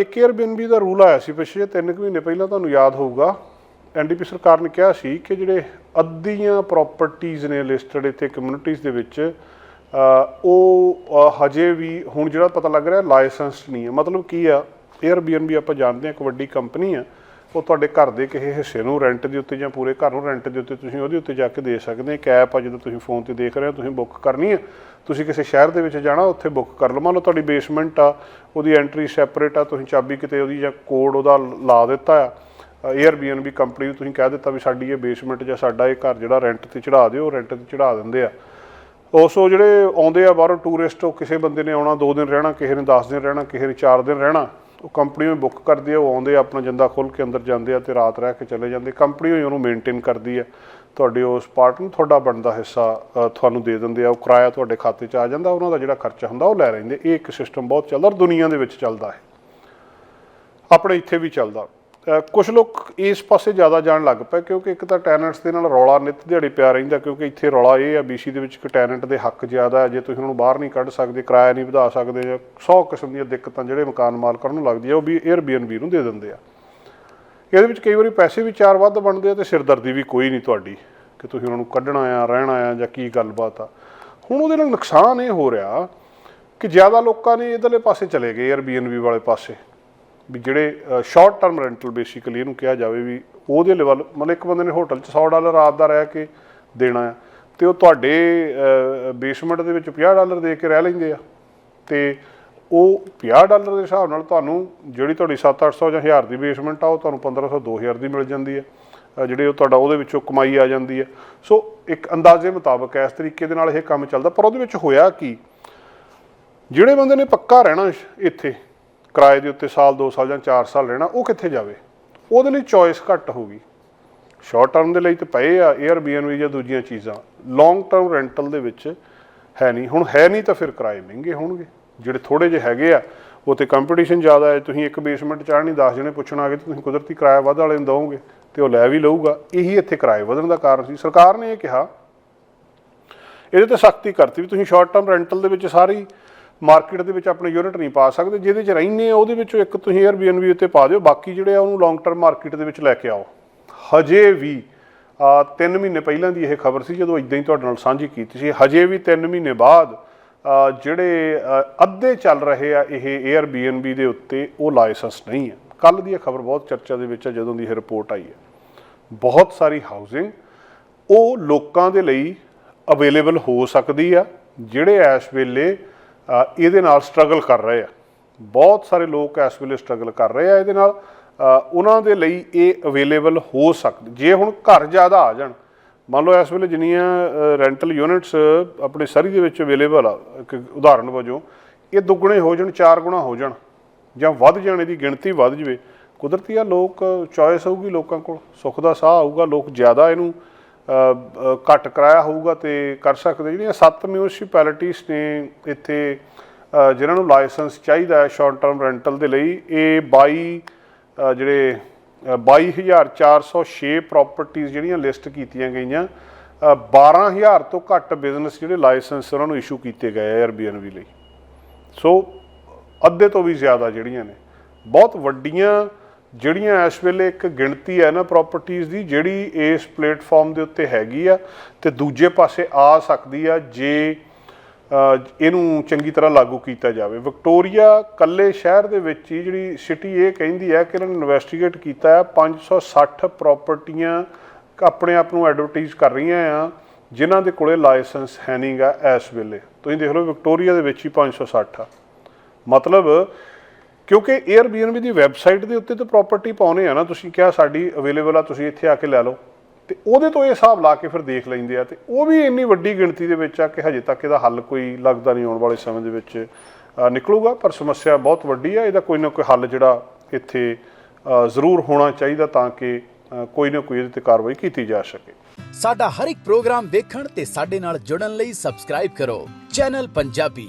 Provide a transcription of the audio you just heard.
ਇੱਕ Airbnb ਦਾ rule ਆਇਆ ਸੀ ਪਿਛਲੇ 3 ਮਹੀਨੇ ਪਹਿਲਾਂ, ਤੁਹਾਨੂੰ ਯਾਦ ਹੋਊਗਾ। ਐਨਡੀਪੀ ਸਰਕਾਰ ਨੇ ਕਿਹਾ ਸੀ ਕਿ ਜਿਹੜੇ ਅੱਧੀਆਂ ਪ੍ਰਾਪਰਟੀਆਂ ਨੇ ਲਿਸਟਡ ਇੱਥੇ ਕਮਿਊਨਿਟੀਆਂ ਦੇ ਵਿੱਚ ਉਹ ਹਜੇ ਵੀ ਹੁਣ ਜਿਹੜਾ ਪਤਾ ਲੱਗ ਰਿਹਾ ਲਾਇਸੈਂਸਡ ਨਹੀਂ ਹੈ। ਮਤਲਬ ਕੀ ਆ, Airbnb ਆਪਾਂ ਜਾਣਦੇ ਹਾਂ ਇੱਕ ਵੱਡੀ ਕੰਪਨੀ ਆ। ਉਹ ਤੁਹਾਡੇ ਘਰ ਦੇ ਕਿਸੇ ਹਿੱਸੇ ਨੂੰ ਰੈਂਟ ਦੇ ਉੱਤੇ ਜਾਂ ਪੂਰੇ ਘਰ ਨੂੰ ਰੈਂਟ ਦੇ ਉੱਤੇ ਤੁਸੀਂ ਉਹਦੇ ਉੱਤੇ ਜਾ ਕੇ ਦੇ ਸਕਦੇ ਹੋ। ਇੱਕ ਆ, ਜਦੋਂ ਤੁਸੀਂ ਫੋਨ ਤੇ ਦੇਖ ਰਹੇ ਹੋ, ਤੁਸੀਂ ਬੁੱਕ ਕਰਨੀ ਹੈ ਤੁਸੀਂ ਕਿਸੇ ਸ਼ਹਿਰ ਦੇ ਵਿੱਚ ਜਾਣਾ, ਉੱਥੇ ਬੁੱਕ ਕਰ ਲਓ। ਮੰਨ ਲਓ ਤੁਹਾਡੀ ਬੇਸਮੈਂਟ ਆ, ਉਹਦੀ ਐਂਟਰੀ ਸੈਪਰੇਟ ਆ, ਤੁਸੀਂ ਚਾਬੀ ਕਿਤੇ ਉਹਦੀ ਜਾਂ ਕੋਡ ਉਹਦਾ ਲਾ ਦਿੱਤਾ ਆ। Airbnb ਕੰਪਨੀ ਨੂੰ ਤੁਸੀਂ ਕਹਿ ਦਿੱਤਾ ਵੀ ਸਾਡੀ ਇਹ ਬੇਸਮੈਂਟ ਜਾਂ ਸਾਡਾ ਇਹ ਘਰ ਜਿਹੜਾ ਰੈਂਟ ਤੇ ਚੜਾ ਦਿਓ ਰੈਂਟ ਤੇ ਚੜਾ ਦਿੰਦੇ ਆ। ਉਸੋ ਜਿਹੜੇ ਆਉਂਦੇ ਆ ਬਾਹਰੋਂ ਟੂਰਿਸਟ ਉਹ ਕਿਸੇ ਬੰਦੇ ਨੇ ਆਉਣਾ 2 ਦਿਨ ਰਹਿਣਾ, ਕਿਸੇ ਨੇ 10 ਦਿਨ ਰਹਿਣਾ, ਕਿਸੇ ਨੇ 4 ਦਿਨ ਰਹਿਣਾ। ਉਹ ਕੰਪਨੀ ਨੂੰ ਬੁੱਕ ਕਰਦੀ ਆ ਉਹ ਆਉਂਦੇ ਆ ਆਪਣਾ ਜੰਦਾ ਖੋਲ ਕੇ ਅੰਦਰ ਜਾਂਦੇ ਆ ਤੇ ਰਾਤ ਰਹਿ ਕੇ ਚਲੇ ਜਾਂਦੇ। ਕੰਪਨੀ ਉਹਨੂੰ ਮੇਨਟੇਨ ਕਰਦੀ ਹੈ। ਤੁਹਾਡੇ ਉਸ ਪਾਰਟ ਨੂੰ ਤੁਹਾਡਾ ਬਣਦਾ ਹਿੱਸਾ ਤੁਹਾਨੂੰ ਦੇ ਦਿੰਦੇ ਆ। ਉਹ ਕਿਰਾਇਆ ਤੁਹਾਡੇ ਖਾਤੇ 'ਚ ਆ ਜਾਂਦਾ, ਉਹਨਾਂ ਦਾ ਜਿਹੜਾ ਖਰਚਾ ਹੁੰਦਾ ਉਹ ਲੈ ਲੈਂਦੇ। ਇਹ ਇੱਕ ਸਿਸਟਮ ਬਹੁਤ ਚੱਲਦਾ ਔਰ ਦੁਨੀਆ ਦੇ ਵਿੱਚ ਚੱਲਦਾ ਹੈ। ਆਪਣੇ ਇੱਥੇ ਵੀ ਚੱਲਦਾ। ਕੁਝ ਲੋਕ ਇਸ ਪਾਸੇ ਜ਼ਿਆਦਾ ਜਾਣ ਲੱਗ ਪਏ ਕਿਉਂਕਿ ਇੱਕ ਤਾਂ ਟੈਨੈਂਟਸ ਦੇ ਨਾਲ ਰੌਲਾ ਨਿਤ ਦਿਹਾੜੀ ਪਿਆ ਰਹਿੰਦਾ ਕਿਉਂਕਿ ਇੱਥੇ ਰੌਲਾ ਇਹ ਆ BC ਦੇ ਵਿੱਚ ਕਿ ਟੈਨੈਂਟ ਦੇ ਹੱਕ ਜ਼ਿਆਦਾ ਹੈ। ਜੇ ਤੁਸੀਂ ਉਹਨੂੰ ਬਾਹਰ ਨਹੀਂ ਕੱਢ ਸਕਦੇ, ਕਿਰਾਇਆ ਨਹੀਂ ਵਧਾ ਸਕਦੇ ਜਾਂ 100 ਕਿਸਮ ਦੀਆਂ ਦਿੱਕਤਾਂ ਜਿਹੜੇ ਮਕਾਨ ਮਾਲਕਾਂ ਨੂੰ ਲੱਗਦੀ ਆ ਉਹ ਵੀ Airbnb ਨੂੰ ਦੇ ਦਿੰਦੇ ਆ। ਇਹਦੇ ਵਿੱਚ ਕਈ ਵਾਰੀ ਪੈਸੇ ਵੀ ਚਾਰ ਵੱਧ ਬਣਦੇ ਆ ਤੇ ਸਿਰਦਰਦੀ ਵੀ ਕੋਈ ਨਹੀਂ ਤੁਹਾਡੀ ਕਿ ਤੁਸੀਂ ਉਹਨਾਂ ਨੂੰ ਕੱਢਣਾ ਆ, ਰਹਿਣਾ ਆ ਜਾਂ ਕੀ ਗੱਲਬਾਤ ਆ। ਹੁਣ ਉਹਦੇ ਨਾਲ ਨੁਕਸਾਨ ਇਹ ਹੋ ਰਿਹਾ ਕਿ ਜ਼ਿਆਦਾ ਲੋਕਾਂ ਨੇ ਇਧਰਲੇ ਪਾਸੇ ਚਲੇ ਗਏ, Airbnb ਵਾਲੇ ਪਾਸੇ। ਵੀ ਜਿਹੜੇ ਸ਼ਾਰਟ ਟਰਮ ਰੈਂਟਲ ਬੇਸਿਕਲੀ ਇਹਨੂੰ ਕਿਹਾ ਜਾਵੇ ਵੀ ਉਹਦੇ ਲੈਵਲ ਮਤਲਬ ਇੱਕ ਬੰਦੇ ਨੇ ਹੋਟਲ 'ਚ 100 ਡਾਲਰ ਰਾਤ ਦਾ ਰਹਿ ਕੇ ਦੇਣਾ ਆ, ਤੇ ਉਹ ਤੁਹਾਡੇ ਬੇਸਮੈਂਟ ਦੇ ਵਿੱਚ 50 ਡਾਲਰ ਦੇ ਕੇ ਰਹਿ ਲੈਂਦੇ ਆ, ਤੇ ਉਹ 50 ਡਾਲਰ ਦੇ ਹਿਸਾਬ ਨਾਲ ਤੁਹਾਨੂੰ ਜਿਹੜੀ ਤੁਹਾਡੀ 7-800 ਜਾਂ 1000 ਦੀ ਬੇਸਮੈਂਟ ਆ, ਉਹ ਤੁਹਾਨੂੰ 1500 2000 ਦੀ ਮਿਲ ਜਾਂਦੀ ਹੈ ਜਿਹੜੇ ਉਹ ਤੁਹਾਡਾ ਉਹਦੇ ਵਿੱਚੋਂ ਕਮਾਈ ਆ ਜਾਂਦੀ ਹੈ ਸੋ ਇੱਕ ਅੰਦਾਜ਼ੇ ਮੁਤਾਬਕ ਇਸ ਤਰੀਕੇ ਦੇ ਨਾਲ ਇਹ ਕੰਮ ਚੱਲਦਾ, ਪਰ ਉਹਦੇ ਵਿੱਚ ਹੋਇਆ ਕੀ? ਜਿਹੜੇ ਬੰਦੇ ਨੇ ਪੱਕਾ ਰਹਿਣਾ ਇੱਥੇ ਕਿਰਾਏ ਦੇ ਉੱਤੇ ਸਾਲ 2 ਸਾਲ ਜਾਂ 4 ਸਾਲ ਰਹਿਣਾ, ਉਹ ਕਿੱਥੇ ਜਾਵੇ? ਉਹਦੇ ਲਈ ਚੋਇਸ ਘੱਟ ਹੋਊਗੀ। ਸ਼ਾਰਟ ਟਰਮ ਦੇ ਲਈ ਤੇ ਪਏ ਆ, Airbnb ਜਾਂ ਦੂਜੀਆਂ ਚੀਜ਼ਾਂ। ਲੌਂਗ ਟਰਮ ਰੈਂਟਲ ਦੇ ਵਿੱਚ ਹੈ ਨਹੀਂ। ਹੁਣ ਹੈ ਨਹੀਂ ਤਾਂ ਫਿਰ ਕਿਰਾਏ ਮਹਿੰਗੇ ਹੋਣਗੇ। ਜਿਹੜੇ ਥੋੜੇ ਜਿਹੇ ਹੈਗੇ ਆ, ਉਹ ਤੇ ਕੰਪੀਟੀਸ਼ਨ ਜ਼ਿਆਦਾ ਹੈ। ਤੁਸੀਂ ਇੱਕ ਬੇਸਮੈਂਟ ਚਾੜਨੀ 10 ਜਣੇ ਪੁੱਛਣ ਆ ਗਏ ਤੇ ਤੁਸੀਂ ਕੁਦਰਤੀ ਕਿਰਾਇਆ ਵੱਧ ਵਾਲੇ ਨੂੰ ਦਿਓਗੇ ਤੇ ਉਹ ਲੈ ਵੀ ਲਊਗਾ। ਇਹੀ ਇੱਥੇ ਕਿਰਾਏ ਵਧਣ ਦਾ ਕਾਰਨ ਸੀ। ਸਰਕਾਰ ਨੇ ਇਹ ਕਿਹਾ। ਇਹਦੇ ਤੇ ਸਖਤੀ ਕਰਤੀ ਵੀ ਤੁਸੀਂ ਸ਼ਾਰਟ ਟਰਮ ਰੈਂਟਲ ਦੇ ਵਿੱਚ ਸਾਰੀ ਮਾਰਕੀਟ ਦੇ ਵਿੱਚ ਆਪਣੇ ਯੂਨਿਟ ਨਹੀਂ ਪਾ ਸਕਦੇ, ਜਿਹਦੇ 'ਚ ਰਹਿੰਦੇ ਆ, ਉਹਦੇ ਵਿੱਚੋਂ ਇੱਕ ਤੁਸੀਂ Airbnb ਉੱਤੇ ਪਾ ਦਿਓ, ਬਾਕੀ ਜਿਹੜੇ ਆ ਉਹਨੂੰ ਲੌਂਗ ਟਰਮ ਮਾਰਕੀਟ ਦੇ ਵਿੱਚ ਲੈ ਕੇ ਆਓ। ਹਜੇ ਵੀ, ਆ 3 ਮਹੀਨੇ ਪਹਿਲਾਂ ਦੀ ਇਹ ਖਬਰ ਸੀ, ਜਦੋਂ ਇਦਾਂ ਹੀ ਤੁਹਾਡੇ ਨਾਲ ਸਾਂਝੀ ਕੀਤੀ ਸੀ, ਹਜੇ ਵੀ 3 ਮਹੀਨੇ ਬਾਅਦ ਜਿਹੜੇ ਅੱਧੇ ਚੱਲ ਰਹੇ ਆ ਇਹ Airbnb ਦੇ ਉੱਤੇ, ਉਹ ਲਾਇਸੈਂਸ ਨਹੀਂ ਹੈ। ਕੱਲ ਦੀ ਇਹ ਖਬਰ ਬਹੁਤ ਚਰਚਾ ਦੇ ਵਿੱਚ ਆ, ਜਦੋਂ ਦੀ ਇਹ ਰਿਪੋਰਟ ਆਈ ਹੈ। ਬਹੁਤ ਸਾਰੀ ਹਾਊਸਿੰਗ ਉਹ ਲੋਕਾਂ ਦੇ ਲਈ ਅਵੇਲੇਬਲ ਹੋ ਸਕਦੀ ਆ, ਜਿਹੜੇ ਇਸ ਵੇਲੇ ਇਹਦੇ ਨਾਲ ਸਟਰਗਲ ਕਰ ਰਹੇ ਆ। ਬਹੁਤ ਸਾਰੇ ਲੋਕ ਇਸ ਵੇਲੇ ਸਟਰਗਲ ਕਰ ਰਹੇ ਆ ਇਹਦੇ ਨਾਲ। ਉਹਨਾਂ ਦੇ ਲਈ ਇਹ ਅਵੇਲੇਬਲ ਹੋ ਸਕਦੀ, ਜੇ ਹੁਣ ਘਰ ਜ਼ਿਆਦਾ ਆ ਜਾਣ, ਮੰਨ ਲਓ ਇਸ ਵੇਲੇ ਜਿੰਨੀਆਂ ਰੈਂਟਲ ਯੂਨਿਟਸ ਆਪਣੇ ਸਰੀ ਦੇ ਵਿੱਚ ਅਵੇਲੇਬਲ ਆ, ਇੱਕ ਉਦਾਹਰਨ ਵਜੋਂ, ਇਹ ਦੁੱਗਣੇ ਹੋ ਜਾਣ, ਚਾਰ ਗੁਣਾ ਹੋ ਜਾਣ, ਜਾਂ ਵੱਧ ਜਾਣ, ਇਹਦੀ ਗਿਣਤੀ ਵੱਧ ਜਵੇ। ਕੁਦਰਤੀ ਆ ਲੋਕ ਚੋਇਸ ਹੋਊਗੀ ਲੋਕਾਂ ਕੋਲ, ਸੁੱਖ ਦਾ ਸਾਹ ਆਊਗਾ, ਲੋਕ ਜ਼ਿਆਦਾ ਇਹਨੂੰ ਘੱਟ ਕਰਾਇਆ ਹੋਊਗਾ ਤੇ ਕਰ ਸਕਦੇ ਜਿਹੜੀਆਂ ਸੱਤ ਮਿਊਨਿਸਪੈਲਿਟੀਆਂ ਨੇ ਇੱਥੇ ਅ, ਜਿਨ੍ਹਾਂ ਨੂੰ ਲਾਇਸੈਂਸ ਚਾਹੀਦਾ ਹੈ ਸ਼ਾਰਟ ਟਰਮ ਰੈਂਟਲ ਦੇ ਲਈ ਇਹ 22 ਅ, ਜਿਹੜੇ ਅ, 22406 ਪ੍ਰਾਪਰਟੀਆਂ ਜਿਹੜੀਆਂ ਲਿਸਟ ਕੀਤੀਆਂ ਗਈਆਂ ਅ, 12000 ਤੋਂ ਘੱਟ ਬਿਜ਼ਨਸ ਜਿਹੜੇ ਲਾਇਸੈਂਸ ਉਹਨਾਂ ਨੂੰ ਇਸ਼ੂ ਕੀਤੇ ਗਏ ਆ Airbnb ਲਈ। ਸੋ ਅੱਧੇ ਤੋਂ ਵੀ ਜ਼ਿਆਦਾ ਜਿਹੜੀਆਂ ਨੇ ਬਹੁਤ ਵੱਡੀਆਂ ਜਿਹੜੀਆਂ ਇਸ ਵੇਲੇ ਇੱਕ ਗਿਣਤੀ ਹੈ ਨਾ ਪ੍ਰਾਪਰਟੀਆਂ ਦੀ, ਜਿਹੜੀ ਇਸ ਪਲੇਟਫਾਰਮ ਦੇ ਉੱਤੇ ਹੈਗੀ ਆ, ਤੇ ਦੂਜੇ ਪਾਸੇ ਆ ਸਕਦੀ ਆ ਜੇ ਇਹਨੂੰ ਚੰਗੀ ਤਰ੍ਹਾਂ ਲਾਗੂ ਕੀਤਾ ਜਾਵੇ। ਵਿਕਟੋਰੀਆ ਕੱਲੇ ਸ਼ਹਿਰ ਦੇ ਵਿੱਚ ਹੀ ਜਿਹੜੀ ਸਿਟੀ ਇਹ ਕਹਿੰਦੀ ਹੈ ਕਿ ਇਹਨਾਂ ਨੇ ਇਨਵੈਸਟੀਗੇਟ ਕੀਤਾ ਹੈ 560 ਪ੍ਰਾਪਰਟੀਆਂ ਆਪਣੇ ਆਪ ਨੂੰ ਐਡਵਰਟਾਈਜ਼ ਕਰ ਰਹੀਆਂ ਆ, ਜਿਨ੍ਹਾਂ ਦੇ ਕੋਲੇ ਲਾਇਸੈਂਸ ਹੈ ਨਹੀਂਗਾ ਇਸ ਵੇਲੇ। ਤੁਸੀਂ ਦੇਖ ਲਓ ਵਿਕਟੋਰੀਆ ਦੇ ਵਿੱਚ ਹੀ 560 ਆ। ਮਤਲਬ ਕਿਉਂਕਿ Airbnb ਦੀ ਵੈਬਸਾਈਟ ਦੇ ਉੱਤੇ ਤਾਂ ਪ੍ਰਾਪਰਟੀ ਪਾਉਨੇ ਆ ਨਾ, ਤੁਸੀਂ ਕਿਹਾ ਸਾਡੀ ਅਵੇਲੇਬਲ ਆ, ਤੁਸੀਂ ਇੱਥੇ ਆ ਕੇ ਲੈ ਲਓ। ਤੇ ਉਹਦੇ ਤੋਂ ਇਹ ਹਿਸਾਬ ਲਾ ਕੇ ਫਿਰ ਦੇਖ ਲੈਂਦੇ ਆ, ਤੇ ਉਹ ਵੀ ਇੰਨੀ ਵੱਡੀ ਗਿਣਤੀ ਦੇ ਵਿੱਚ ਆ ਕਿ ਹਜੇ ਤੱਕ ਇਹਦਾ ਹੱਲ ਕੋਈ ਲੱਗਦਾ ਨਹੀਂ ਆਉਣ ਵਾਲੇ ਸਮੇਂ ਦੇ ਵਿੱਚ ਨਿਕਲੂਗਾ, ਪਰ ਸਮੱਸਿਆ ਬਹੁਤ ਵੱਡੀ ਆ, ਇਹਦਾ ਕੋਈ ਨਾ ਕੋਈ ਹੱਲ ਜਿਹੜਾ ਇੱਥੇ ਜ਼ਰੂਰ ਹੋਣਾ ਚਾਹੀਦਾ ਤਾਂ ਕਿ ਕੋਈ ਨਾ ਕੋਈ ਇਹਦੇ ਤੇ ਕਾਰਵਾਈ ਕੀਤੀ ਜਾ ਸਕੇ। ਸਾਡਾ ਹਰ ਇੱਕ ਪ੍ਰੋਗਰਾਮ ਦੇਖਣ ਤੇ ਸਾਡੇ ਨਾਲ ਜੁੜਨ ਲਈ ਸਬਸਕ੍ਰਾਈਬ ਕਰੋ। ਚੈਨਲ ਪੰਜਾਬੀ।